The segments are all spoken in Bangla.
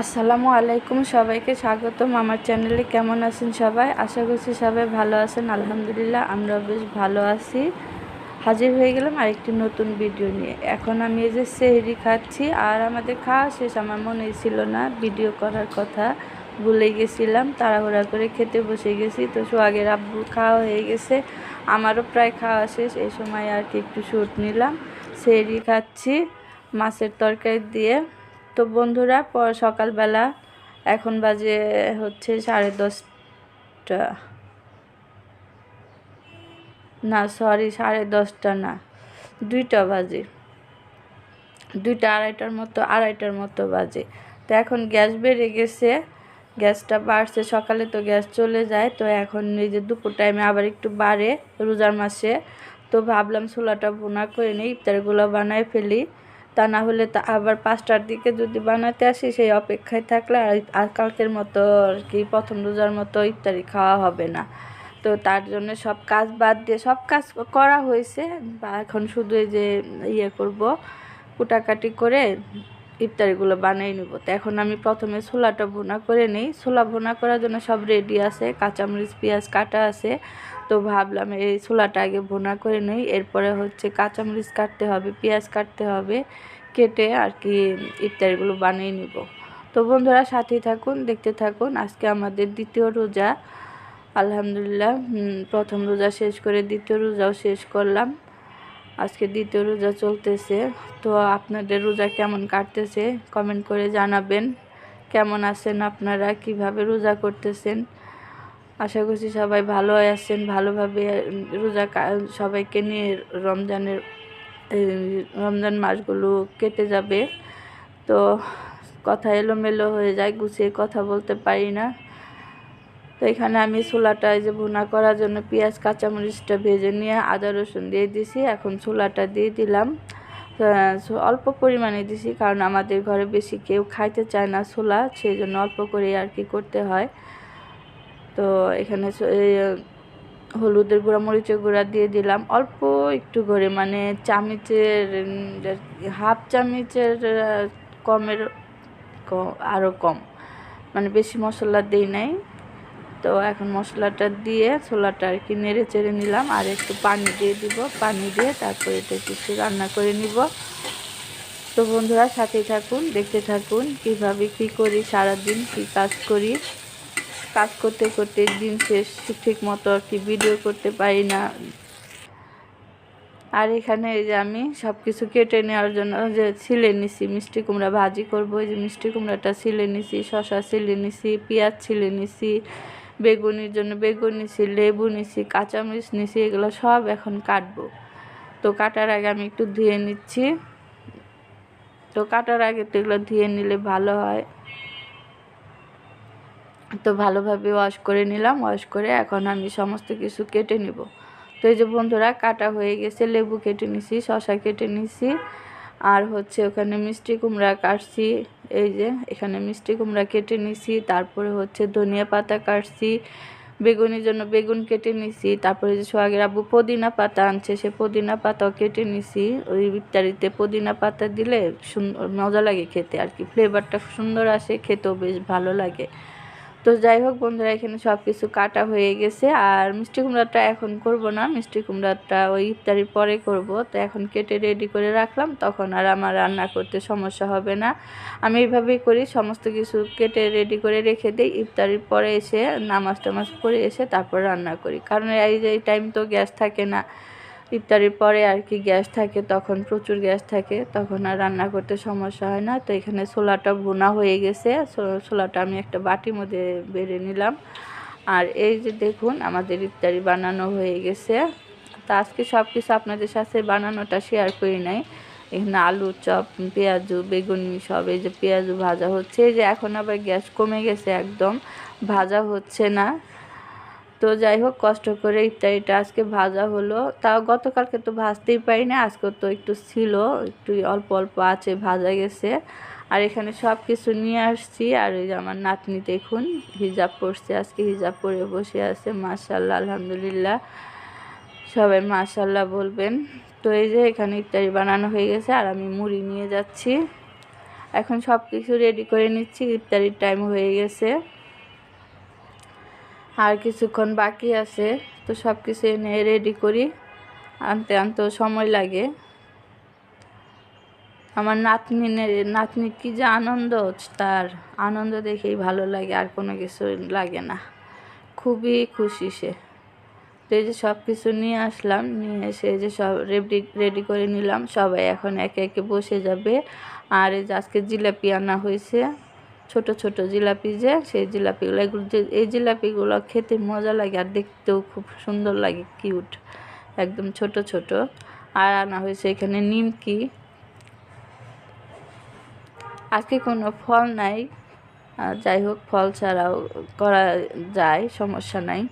আসসালামু আলাইকুম, সবাইকে স্বাগতম আমার চ্যানেলে। কেমন আছেন সবাই? আশা করছি সবাই ভালো আছেন। আলহামদুলিল্লাহ আমরা বেশ ভালো আছি। হাজির হয়ে গেলাম আরেকটি নতুন ভিডিও নিয়ে। এখন আমি এই যে সেহরি খাচ্ছি, আর আমাদের খাওয়া শেষ। আমার মনে ছিল না, ভিডিও করার কথা ভুলে গেছিলাম। তাড়াহুড়া করে খেতে বসে গেছি। তো সোহাগের আব্বু খাওয়া হয়ে গেছে। আমারও প্রায় খাওয়া শেষ। এই সময় আর কি একটু শুট নিলাম। সেহরি খাচ্ছি মাছের তরকারি দিয়ে। তো বন্ধুরা সকালবেলা এখন বাজে হচ্ছে সাড়ে দশটা। না সরি সাড়ে দশটা না, দুইটা বাজে। দুইটা আড়াইটার মতো আড়াইটার মতো বাজে। তো এখন গ্যাস বেড়ে গেছে, গ্যাসটা বাড়ছে, সকালে তো গ্যাস চলে যায়, তো এখন এই যে দুপুর টাইমে আবার একটু বাড়ে রোজার মাসে। তো ভাবলাম ছোলাটা বোনা করে নিই, ইফতারগুলো বানায় ফেলি। তা না হলে তা আবার পাঁচটার দিকে যদি বানাতে আসি, সেই অপেক্ষায় থাকলে আর কালকের মতো আর কি, প্রথম রোজার মতো ইত্যাদি খাওয়া হবে না। তো তার জন্য সব কাজ বাদ দিয়ে, সব কাজ করা হয়েছে, বা এখন শুধু যে ইয়ে করব, কুটাকাটি করে ইফতারিগুলো বানিয়ে নেব। তো এখন আমি প্রথমে ছোলাটা ভুনা করে নিই। ছোলা ভুনা করার জন্য সব রেডি আছে, কাঁচামরিচ, পেঁয়াজ, কাটা আছে। তো ভাবলাম এই ছোলাটা আগে ভুনা করে নিই। এরপরে হচ্ছে কাঁচামরিচ কাটতে হবে, পেঁয়াজ কাটতে হবে, কেটে আর কি ইফতারিগুলো বানিয়ে নিব। তো বন্ধুরা সাথেই থাকুন, দেখতে থাকুন। আজকে আমাদের দ্বিতীয় রোজা। আলহামদুলিল্লাহ প্রথম রোজা শেষ করে দ্বিতীয় রোজাও শেষ করলাম। আজকে দ্বিতীয় রোজা চলতেছে। তো আপনাদের রোজা কেমন কাটতেছে? কমেন্ট করে জানাবেন। কেমন আছেন আপনারা? কীভাবে রোজা করতেছেন? আশা করছি সবাই ভালো আছেন। ভালোভাবে রোজা সবাইকে নিয়ে রমজানের রমজান মাসগুলো কেটে যাবে। তো কথা এলোমেলো হয়ে যায়, গুছিয়ে কথা বলতে পারি না। তো এখানে আমি ছোলাটা যে ভুনা করার জন্য পেঁয়াজ, কাঁচামরিচটা ভেজে নিয়ে আদা, রসুন দিয়ে দিছি। এখন ছোলাটা দিয়ে দিলাম। অল্প পরিমাণে দিছি কারণ আমাদের ঘরে বেশি কেউ খাইতে চায় না ছোলা সেই জন্য অল্প করে আর কি করতে হয়। তো এখানে হলুদের গুঁড়া, মরিচের গুঁড়া দিয়ে দিলাম। অল্প একটু করে মানে চামিচের হাফ চামিচের কমের আরও কম। মানে বেশি মশলা দিই নাই। তো এখন মশলাটা দিয়ে ছোলাটা আর কি নেড়ে চেড়ে নিলাম আর একটু পানি দিয়ে দিব, পানি দিয়ে তারপরে এটা কিছু রান্না করে নিব। তো বন্ধুরা সাথে থাকুন, দেখতে থাকুন কীভাবে কি করি, সারাদিন কি কাজ করি। কাজ করতে করতে দিন শেষ, ঠিক মতো আর কি ভিডিও করতে পারি না। আর এখানে এই যে আমি সব কিছু কেটে নেওয়ার জন্য যে ছিলে নিছি, মিষ্টি কুমড়া ভাজি করব, এই যে মিষ্টি কুমড়াটা ছিলে নিছি শশা ছিলে নিছি, পেঁয়াজ ছিলে নিছি বেগুনির জন্য বেগুন নিছি, লেবু নিছি, কাঁচামরিচ নিছি, এগুলো সব এখন কাটবো। তো কাটার আগে আমি একটু ধুয়ে নিচ্ছি। তো কাটার আগে তো এগুলো ধুয়ে নিলে ভালো হয়। তো ভালোভাবে ওয়াশ করে নিলাম, ওয়াশ করে এখন আমি সমস্ত কিছু কেটে নিব। তো এই যে বন্ধুরা, কাটা হয়ে গেছে, লেবু কেটে নিছি শশা কেটে নিছি। আর হচ্ছে ওখানে মিষ্টি কুমড়া কাটছি, এই যে এখানে মিষ্টি কুমড়া কেটে নিছি, তারপরে হচ্ছে ধনিয়া পাতা কাটছি, বেগুনের জন্য বেগুন কেটে নিছি, তারপরে যে সোহাগের আব্বু পুদিনা পাতা আনছে, সে পুদিনা পাতাও কেটে নিছি। ওই ইফতারিতে পুদিনা পাতা দিলে সুন্দর মজা লাগে খেতে আর কি ফ্লেভারটা সুন্দর আসে, খেতেও বেশ ভালো লাগে। তো যাই হোক বন্ধুরা, এখানে সব কিছু কাটা হয়ে গেছে। আর মিষ্টি কুমড়াটা এখন করব না, মিষ্টি কুমড়াটা ওই ইফতারির পরে করব। তো এখন কেটে রেডি করে রাখলাম, তখন আর আমার রান্না করতে সমস্যা হবে না। আমি এইভাবেই করি, সমস্ত কিছু কেটে রেডি করে রেখে দিই। ইফতারির পরে এসে, নামাজ টামাজ করে এসে তারপর রান্না করি। কারণ এই টাইম তো গ্যাস থাকে না। ইফতারির পরে আর কি গ্যাস থাকে, তখন প্রচুর গ্যাস থাকে, তখন আর রান্না করতে সমস্যা হয় না। তো এখানে ছোলাটা ভুনা হয়ে গেছে ছোলাটা আমি একটা বাটির মধ্যে বেড়ে নিলাম। আর এই যে দেখুন, আমাদের ইফতারি বানানো হয়ে গেছে। তা আজকে সব কিছু আপনাদের সাথে বানানোটা শেয়ার করি নাই। এখানে আলু চপ, পেঁয়াজু, বেগুনি, সব এই যে পেঁয়াজু ভাজা হচ্ছে। এই যে এখন আবার গ্যাস কমে গেছে একদম, ভাজা হচ্ছে না। তো যাই হোক, কষ্ট করে ইত্যাদিটা আজকে ভাজা হলো। তাও গতকালকে তো ভাজতেই পারি না আজকে তো একটু ছিল, একটু অল্প অল্প আছে, ভাজা গেছে। আর এখানে সব কিছু নিয়ে আসছি, আর ওই যে আমার নাতনি দেখুন, হিজাব পরছে, আজকে হিজাব পরে বসে আছে মাশাল্লাহ আলহামদুলিল্লাহ। সবাই মাশাল্লাহ বলবেন। তো এই যে এখানে ইত্যাদি বানানো হয়ে গেছে, আর আমি মুড়ি নিয়ে যাচ্ছি। এখন সব কিছু রেডি করে নিচ্ছি, ইফতারির টাইম হয়ে গেছে। আর কিছুক্ষণ বাকি আছে, তো সব কিছু এনে রেডি করি। আনতে আনতেও সময় লাগে। আমার নাতনি নাতনি কি যে আনন্দ, তার আনন্দ দেখেই ভালো লাগে, আর কোনো কিছু লাগে না। খুবই খুশি সে। তো এই যে সব কিছু নিয়ে আসলাম, নিয়ে এসে যে সব রেডি রেডি করে নিলাম। সবাই এখন একে একে বসে যাবে। আর এই যে আজকে জিলাপি আনা হয়েছে। ছোট ছোট জিলাপি যে, সেই জিলাপিগুলো, এগুলো যে, এই জিলাপিগুলো খেতে মজা লাগে আর দেখতেও খুব সুন্দর লাগে, কিউট, একদম ছোট ছোট। আর আনা হয়েছে এখানে নিমকি। আজকে কোনো ফল নাই যাই হোক, ফল ছাড়াও করা যায়, সমস্যা নাই।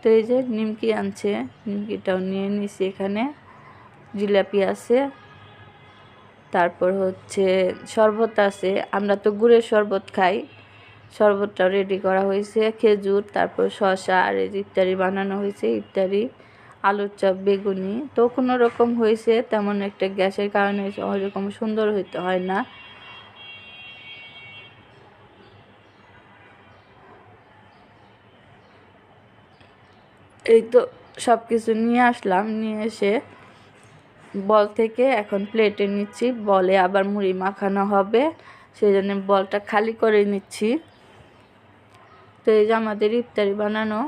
তো এই যে নিমকি আনছে, নিমকিটাও নিয়ে নিছি এখানে, জিলাপি আছে। তারপর হচ্ছে শরবত আছে। আমরা তো গুড়ের শরবত খাই। শরবতটাও রেডি করা হয়েছে। খেজুর, তারপর শশা আর ইত্যাদি বানানো হয়েছে ইত্যাদি আলুর চপ, বেগুনি। তো কোনো রকম হয়েছে, তেমন একটা গ্যাসের কারণে ওইরকম সুন্দর হইতে হয় না। এই তো সব কিছু নিয়ে আসলাম, নিয়ে এসে বল থেকে এখন প্লেটে নিচ্ছি, বলে আবার মুড়ি মাখানো হবে সেই জন্য বলটা খালি করে নিচ্ছি। তো এই যে আমাদের ইফতারি বানানো,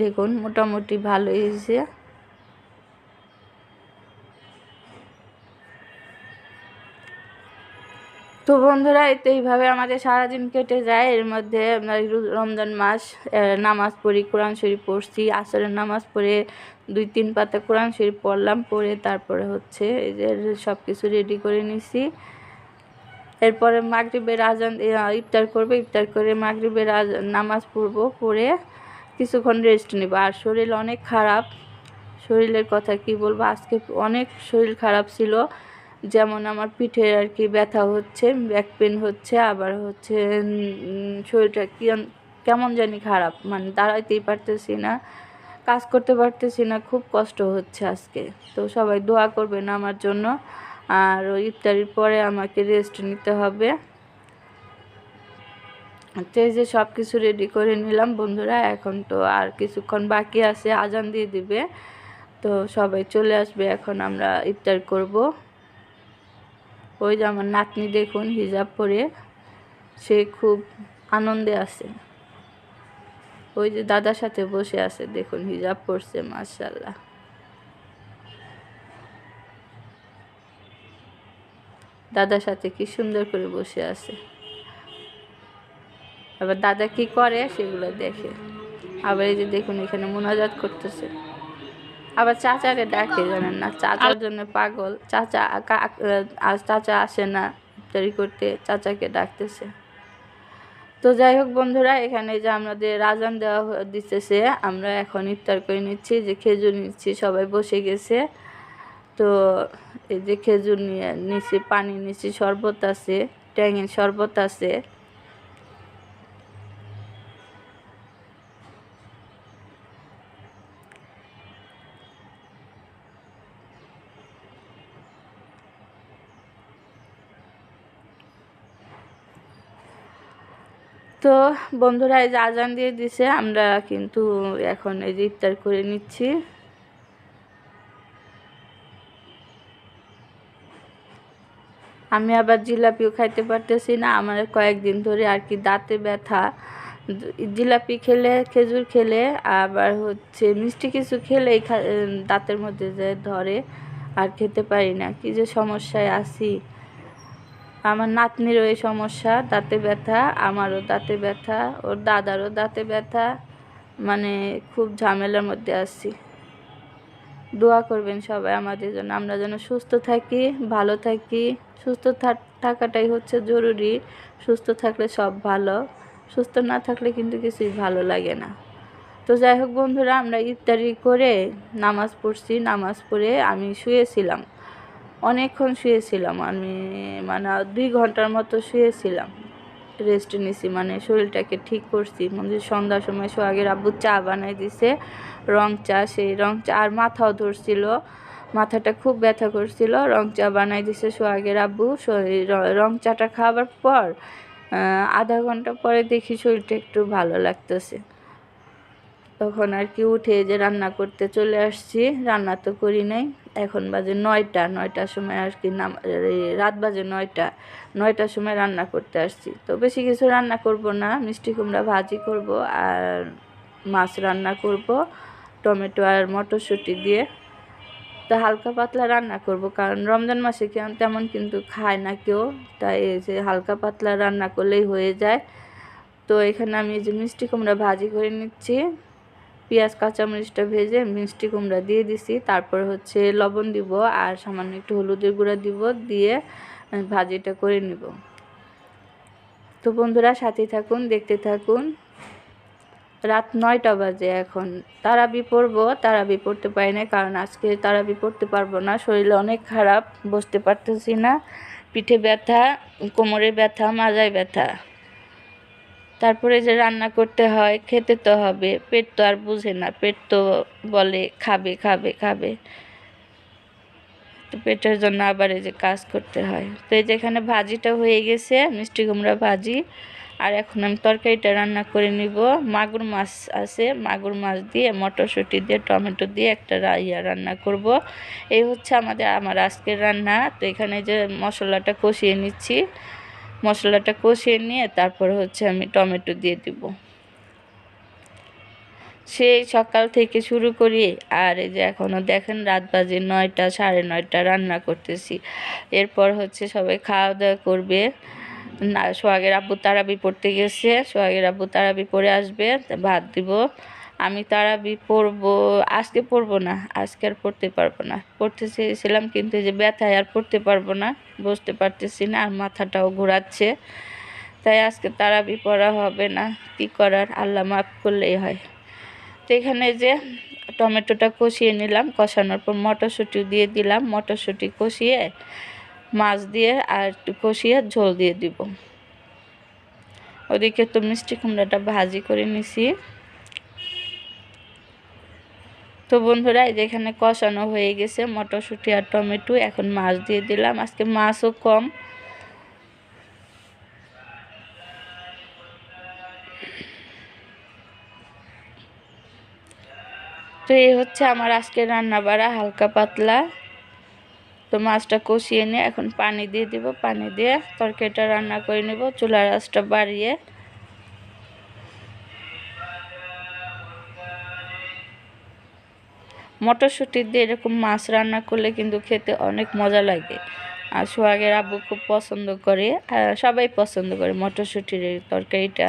দেখুন মোটামুটি ভালো হয়েছে। তো বন্ধুরা তো এইভাবে আমাদের সারাদিন কেটে যায়। এর মধ্যে আমরা রমজান মাস নামাজ পড়ি, কোরআন শরীফ পড়ছি। আসরের নামাজ পড়ে দুই তিন পাতা কোরআন শরীফ পড়লাম, পড়ে তারপরে হচ্ছে এই যে সব কিছু রেডি করে নিছি। এরপরে মাগরীবের আজান ইফতার করবে, ইফতার করে মাগরীবের নামাজ পড়ব, পড়ে কিছুক্ষণ রেস্ট নেব। আর শরীর অনেক খারাপ। শরীরের কথা কি বলব? আজকে অনেক শরীর খারাপ ছিল। যেমন আমার পিঠে আর কি ব্যথা হচ্ছে ব্যাক পেন হচ্ছে, আবার হচ্ছে শরীরটা কেমন জানি খারাপ। মানে দাঁড়াইতেই পারতেছি না, কাজ করতে পারতেছি না, খুব কষ্ট হচ্ছে আজকে। তো সবাই দোয়া করবেন আমার জন্য। আর ইফতারির পরে আমাকে রেস্ট নিতে হবে। তো যে সব কিছু রেডি করে নিলাম বন্ধুরা, এখন তো আর কিছুক্ষণ বাকি আছে, আজান দিয়ে দিবে। তো সবাই চলে আসবে, এখন আমরা ইফতার করব। ওই যে আমার নাতনি দেখুন হিজাব পরে, সে খুব আনন্দে আছে। ওই যে দাদার সাথে বসে আছে, দেখুন হিজাব পরছে মার্শাল্লাহ দাদার সাথে কি সুন্দর করে বসে আছে। আবার দাদা কি করে, সেগুলো দেখে। আবার এই যে দেখুন এখানে মোনাজাত করতেছে। আবার চাচাকে ডাকে জানেন না? চাচার জন্য পাগল। চাচা আজ চাচা আসে না ইফতারি করতে চাচাকে ডাকতেছে। তো যাই হোক বন্ধুরা এখানে যে আমাদের রাজান দেওয়া দিতেছে আমরা এখন ইফতার করে নিচ্ছি যে খেজুর নিচ্ছি সবাই বসে গেছে। তো এই যে খেজুর নিয়ে নিচ্ছি পানি নিচ্ছি শরবত আছে ট্যাঙের শরবত আছে। তো বন্ধুরা এই যে আজান দিয়ে দিছে, আমরা কিন্তু এখন এই যে ইফতার করে নিচ্ছি। আমি আবার জিলাপিও খাইতে পারতেছি না, আমার কয়েকদিন ধরে আর কি দাঁতে ব্যথা। জিলাপি খেলে, খেজুর খেলে, আবার হচ্ছে মিষ্টি কিছু খেলেই দাঁতের মধ্যে যে ধরে, আর খেতে পারি না। কি যে সমস্যায় আছি। আমার নাতনিরও এই সমস্যা, দাঁতে ব্যথা, আমারও দাঁতে ব্যথা, ওর দাদারও দাঁতে ব্যথা মানে খুব ঝামেলার মধ্যে আছি। দোয়া করবেন সবাই আমাদের জন্য, আমরা যেন সুস্থ থাকি, ভালো থাকি, সুস্থ থাকাটাই হচ্ছে জরুরি, সুস্থ থাকলে সব ভালো, সুস্থ না থাকলে কিন্তু কিছুই ভালো লাগে না। তো যাই হোক বন্ধুরা, আমরা ইফতারি করে নামাজ পড়ছি, নামাজ পড়ে আমি শুয়েছিলাম। অনেকক্ষণ শুয়েছিলাম, আমি মানে দুই ঘণ্টার মতো শুয়েছিলাম। রেস্ট নিছি মানে শরীরটাকে ঠিক করছি। মানে সন্ধ্যার সময় সোহাগের আব্বু চা বানাই দিছে, রং চা, সেই রং চা, আর মাথাও ধরছিল। মাথাটা খুব ব্যথা করছিল, রং চা বানাই দিছে সোহাগের আব্বু। রং চাটা খাওয়ার পর আধা ঘণ্টা পরে দেখি শরীরটা একটু ভালো লাগতেছে। তখন আর কি উঠে যে রান্না করতে চলে আসছি। রান্না তো করি নাই। এখন বাজে নয়টা। নয়টার সময় আর কি নাম রাত বাজে নয়টা। নয়টার সময় রান্না করতে আসছি। তো বেশি কিছু রান্না করব না। মিষ্টি কুমড়া ভাজি করব আর মাছ রান্না করব, টমেটো আর মটরশুঁটি দিয়ে। তো হালকা পাতলা রান্না করব। কারণ রমজান মাসে তেমন কিন্তু খায় না কেউ। তাই এই যে হালকা পাতলা রান্না করলেই হয়ে যায়। তো এখানে আমি যে মিষ্টি কুমড়া ভাজি করে নিচ্ছি। পেঁয়াজ, কাঁচামরিচটা ভেজে মিষ্টি কুমড়া দিয়ে দিছি। তারপর হচ্ছে লবণ দিব আর সামান্য একটু হলুদের গুঁড়া দিব, দিয়ে ভাজিটা করে নিব। তো বন্ধুরা সাথে থাকুন, দেখতে থাকুন। রাত নয়টা বাজে এখন। তারাবি পড়ব, তারাবি পড়তে পারি না কারণ আজকে তারাবি পড়তে পারব না। শরীরে অনেক খারাপ, বসতে পারতেছি না। পিঠে ব্যথা, কোমরে ব্যথা, মাজায় ব্যথা। তারপরে যে রান্না করতে হয়, খেতে তো হবে। পেট তো আর বুঝে না। পেট তো বলে খাবে খাবে খাবে। তো পেটের জন্য আবার এই যে কাজ করতে হয়। তো এই যে এখানে ভাজিটা হয়ে গেছে, মিষ্টি কুমড়া ভাজি। আর এখন আমি তরকারিটা রান্না করে নিব। মাগুর মাছ আছে। মাগুর মাছ দিয়ে, মটরশুঁটি দিয়ে, টমেটো দিয়ে একটা ইয়া রান্না করব। এই হচ্ছে আমাদের, আমার আজকের রান্না। তো এখানে যে মশলাটা কষিয়ে নিচ্ছি। মশলাটা কষিয়ে নিয়ে তারপর হচ্ছে আমি টমেটো দিয়ে দিব। সেই সকাল থেকে শুরু করি আর এই যে এখনও দেখেন রাত বাজে নয়টা, সাড়ে নয়টা রান্না করতেছি। এরপর হচ্ছে সবাই খাওয়া দাওয়া করবে। না, সোহাগের আব্বু তারাবি পড়তে গেছে, সোহাগের আব্বু তারাবি পড়ে আসবে, ভাত দিব। আমি তারাবি পড়ব, আজকে পড়ব না, আজকে আর পড়তে পারব না। পড়তে চেয়েছিলাম কিন্তু যে ব্যথায় আর পড়তে পারব না বসতে পারতেছি না, আর মাথাটাও ঘোরাচ্ছে। তাই আজকে তারাবি পড়া হবে না, কি করার, আল্লাহ মাফ করলেই হয়। তো এখানে যে টমেটোটা কষিয়ে নিলাম, কষানোর পর মটরশুঁটি দিয়ে দিলাম, মটরশুঁটি কষিয়ে মাছ দিয়ে আর একটু কষিয়ে ঝোল দিয়ে দিব। ওদিকে তো মিষ্টি কুমড়াটা ভাজি করে নিছি। তো বন্ধুরা, এই যে এখানে কষানো হয়ে গেছে মটরশুঁটি আর টমেটো, এখন মাছ দিয়ে দিলাম। আজকে মাছও কম। তো এই হচ্ছে আমার আজকে রান্না বাড়া হালকা পাতলা। তো মাছটা কষিয়ে নিয়ে এখন পানি দিয়ে দিব। পানি দিয়ে তরকারিটা রান্না করে নেব, চুলার আঁচটা বাড়িয়ে। মটরশুঁটি দিয়ে এরকম মাছ রান্না করলে কিন্তু খেতে অনেক মজা লাগে। আর সোহাগের আব্বু খুব পছন্দ করে সবাই পছন্দ করে মটরশুঁটির তরকারিটা।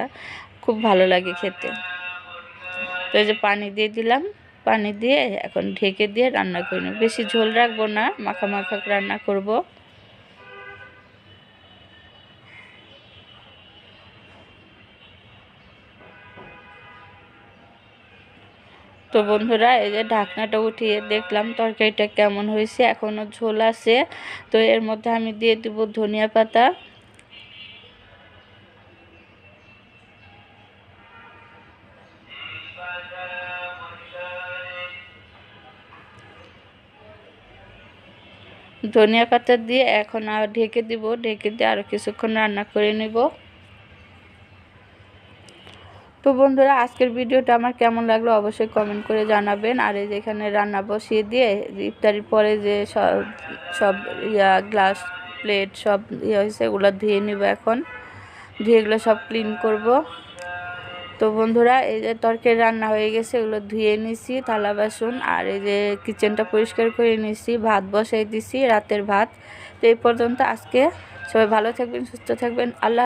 খুব ভালো লাগে খেতে। তো এই যে পানি দিয়ে দিলাম, পানি দিয়ে এখন ঢেকে দিয়ে রান্না করি বেশি ঝোল রাখব না, মাখা মাখা রান্না করব। তো বন্ধুরা, এই যে ঢাকনাটা উঠিয়ে দেখলাম তরকারিটা কেমন হয়েছে, এখনও ঝোল আছে। তো এর মধ্যে আমি দিয়ে দিব ধনিয়া পাতা। ধনিয়া পাতা দিয়ে এখন আর ঢেকে দিব, ঢেকে দিয়ে আরও কিছুক্ষণ রান্না করে নেব। তো বন্ধুরা, আজকের ভিডিওটা আমার কেমন লাগল অবশ্যই কমেন্ট করে জানাবেন। আর এই যে এখানে রান্না বসিয়ে দিয়ে, ইফতারির পরে যে সব ইয়া গ্লাস প্লেট সব ইয়ে হয়েছে ওগুলো ধুয়ে নিব এখন। ধুয়ে এগুলো সব ক্লিন করব। তো বন্ধুরা, এই যে তরকারি রান্না হয়ে গেছে, এগুলো ধুয়ে নিছি, থালা বাসন, আর এই যে কিচেনটা পরিষ্কার করে নিছি, ভাত বসাই দিছি, রাতের ভাত। তো এই পর্যন্ত আজকে সবাই ভালো থাকবেন, সুস্থ থাকবেন, আল্লাহ